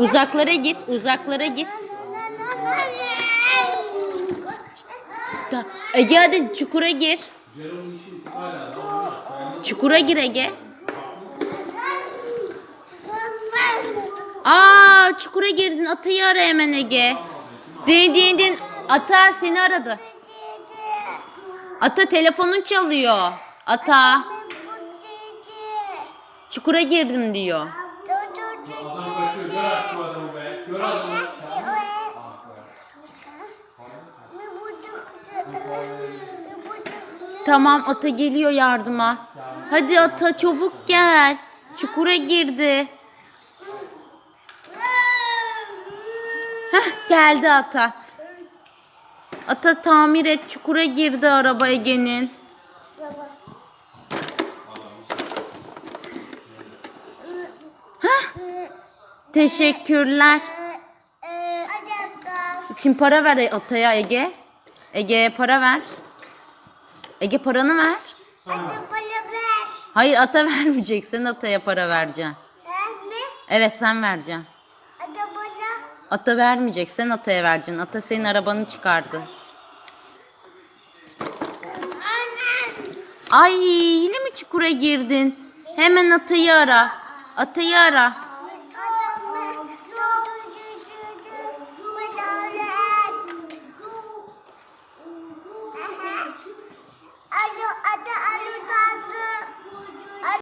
Uzaklara git, uzaklara git. Da- Ege hadi çukura gir. Çukura gir Ege. Aa çukura girdin. Atayı ara hemen Ege. Din din. Ata seni aradı. Ata telefonun çalıyor. Ata çukura girdim diyor. Tamam ata geliyor yardıma. Hadi ata çabuk gel. Çukura girdi. Heh, geldi ata. Ata tamir et çukura girdi araba Ege'nin. Teşekkürler. Şimdi para ver ataya Ege. Ege'ye para ver. Ege paranı ver. Hayır ata vermeyeceksin ataya para vereceksin. Evet sen vereceksin. Ata vermeyecek sen ataya vereceksin. Ata senin arabanı çıkardı. Ay yine mi çukura girdin? Hemen atayı ara. Atayı ara.